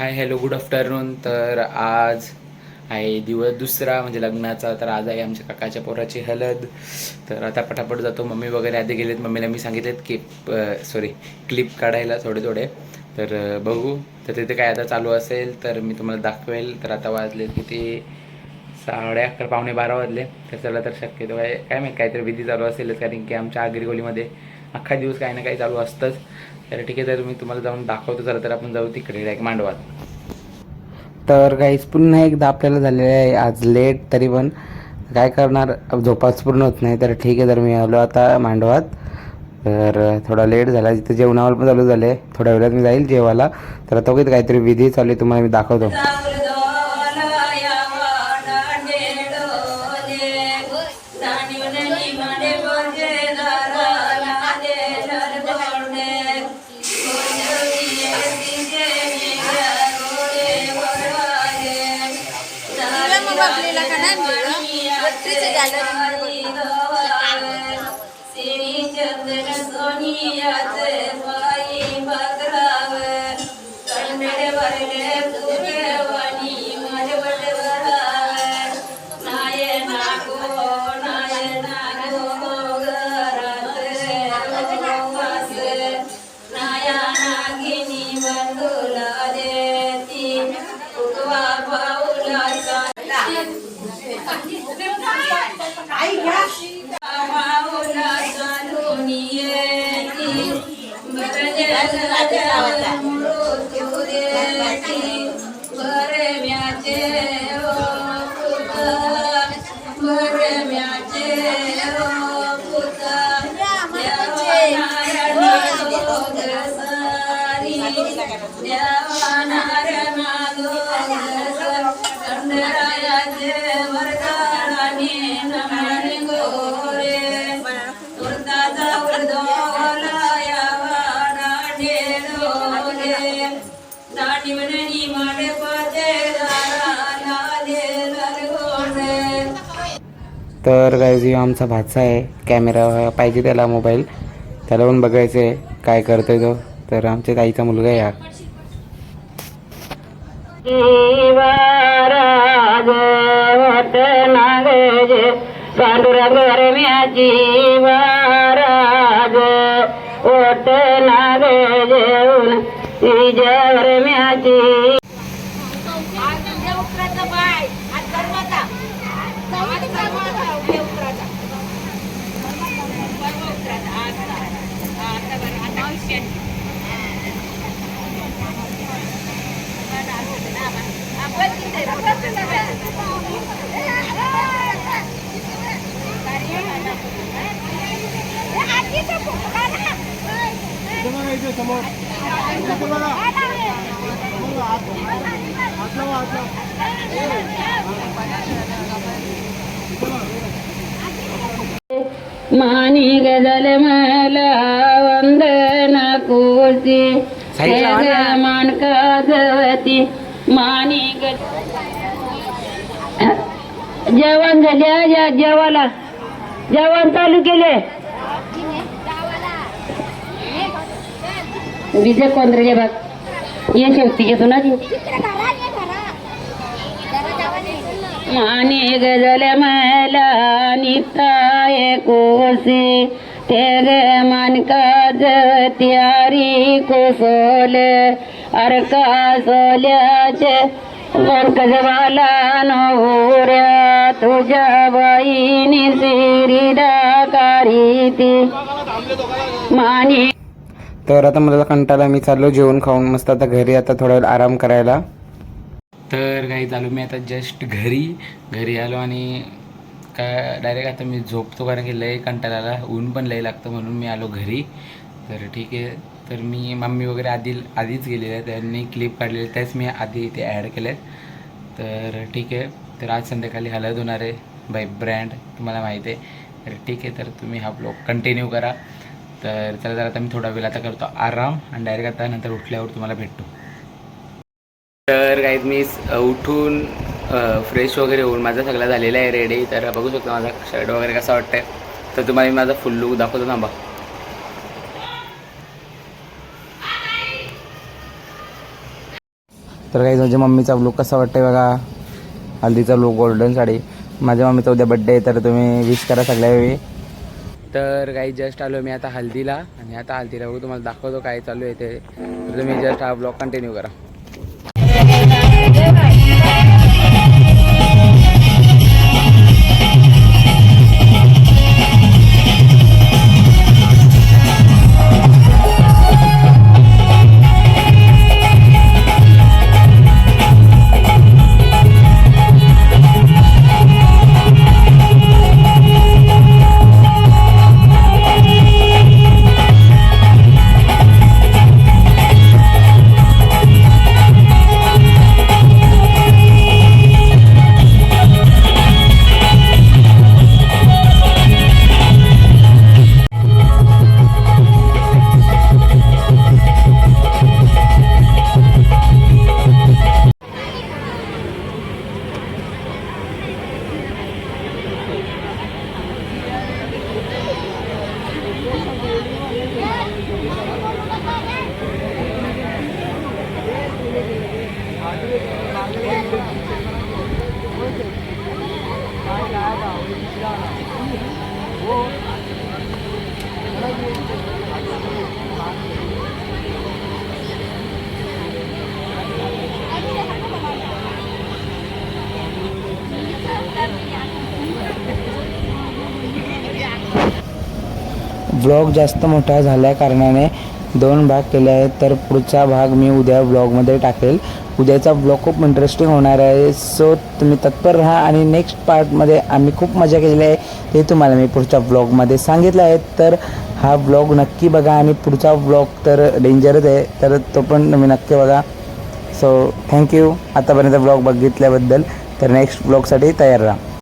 Hi hello good afternoon तर आज आहे दिवस दुसरा म्हणजे लग्नाचा. तर आज आहे आमच्या काकाच्या पोराची हलद. तर आता पटापट जातो. मम्मी वगैरे आधी गेलेत. मम्मीला मी सांगितलेत की सॉरी क्लिप काढायला थोडे थोडे. तर बघू. तर तिथे काय आता चालू असेल तर मी तुम्हाला दाखवेल. तर आता वाजले किती? साडे अकरा पावणे बारा वाजले. तर चला तर शक्यतो काय काय माहिती काहीतरी विधी चालू असेलच. कारण की आमच्या आगरीगोलीमध्ये अख्खा दिवस काही ना काही चालू असतंच. तर ठीक आहे तर मी तुम्हाला जाऊन दाखवतो चला तर आपण जाऊ तिकडे डायरेक्ट मांडवात. तर गाईज पुन्हा एकदा आपल्याला झालेलं आहे आज लेट तरी पण काय करणार? झोपाच पूर्ण होत नाही तर ठीक आहे तर मी आलो आता मांडवात तर थोडा लेट झाला तिथे जेवणावर पण चालू झाले थोड्या वेळात मी जाईल जेवायला. तर आता काहीतरी विधी चालू आहे तुम्हाला मी दाखवतो. मग आपल्याला का नाही मिळलं तर गाईज आमचा भाचा आहे. कॅमेरा पाहिजे त्याला मोबाईल त्याला पण बघायचं आहे काय करतोय तो. तर आमच्या ताईचा मुलगा आहे हा. मानी गजल मला वंदना कोसी साईडला वा ना. मान जेवण झाले या जेवाला जेवण चालू केले. विजय कोंद्रेजे बघ. ये शेवटी घेतो ना ती माने गजल मला निताय कोसे. ते ग मन काज त्यारी कोसोल. अरका सोल्याचे पंकजवाला नवऱ्या. तुझ्या बाईनी सिरिडा ती. मानी तर आता मला कंटाळा मी चाललो जेवण खाऊन मस्त आता घरी आता थोडा वेळ आराम करायला. तर काही चालू मी आता जस्ट घरी. घरी आलो आणि काय डायरेक्ट आता मी झोपतो कारण की लय कंटाळाला ऊन पण लय लागतं म्हणून मी आलो घरी. तर ठीक आहे. तर मी मम्मी वगैरे आधी आधीच गेलेले आहेत. त्यांनी क्लिप काढलेले त्याच मी आधी इथे ॲड केले तर ठीक आहे. तर आज संध्याकाळी हलत होणार आहे. बाय ब्रँड तुम्हाला माहिती आहे. तर ठीक आहे. तर तुम्ही हा ब्लॉग कंटिन्यू करा. तर चला तर आता मी थोडा वेळ आता करतो आराम आणि डायरेक्ट आता नंतर उठल्यावर तुम्हाला भेटतो. तर काही मी उठून फ्रेश वगैरे होऊन माझा सगळा झालेला आहे रेडी तर बघू शकतो माझा शर्ट वगैरे कसा वाटतंय. तर तुम्हाला मी माझा फुल लुक दाखवतो थांबा. तर काही माझ्या मम्मीचा लुक कसा वाटतंय बघा. हल्दीचा लुक गोल्डन साडी. माझ्या मम्मीचा उद्या बड्डे आहे तर तुम्ही विश करा सगळ्या वेळी तर काही जस्ट आलो मी आता हल्दीला. आणि आता हल्दीला बघू तुम्हाला दाखवतो काय चालू आहे ते. तर तुम्ही जस्ट हा ब्लॉग कंटिन्यू करा. ब्लॉग जास्त मोठा झाल्या कारणाने दोन भाग केले आहेत तर पुढचा भाग मी उद्या ब्लॉगमध्ये टाकेल. उद्याचा ब्लॉग खूप इंटरेस्टिंग होणार आहे सो तुम्ही तत्पर राहा आणि नेक्स्ट पार्टमध्ये आम्ही खूप मजा केलेली आहे ते तुम्हाला मी पुढच्या ब्लॉगमध्ये सांगितलं आहे. तर हा ब्लॉग नक्की बघा आणि पुढचा ब्लॉग तर डेंजरच आहे तर तो पण तुम्ही नक्की बघा. सो थँक्यू आतापर्यंत ब्लॉग बघितल्याबद्दल तर नेक्स्ट ब्लॉगसाठी तयार राहा.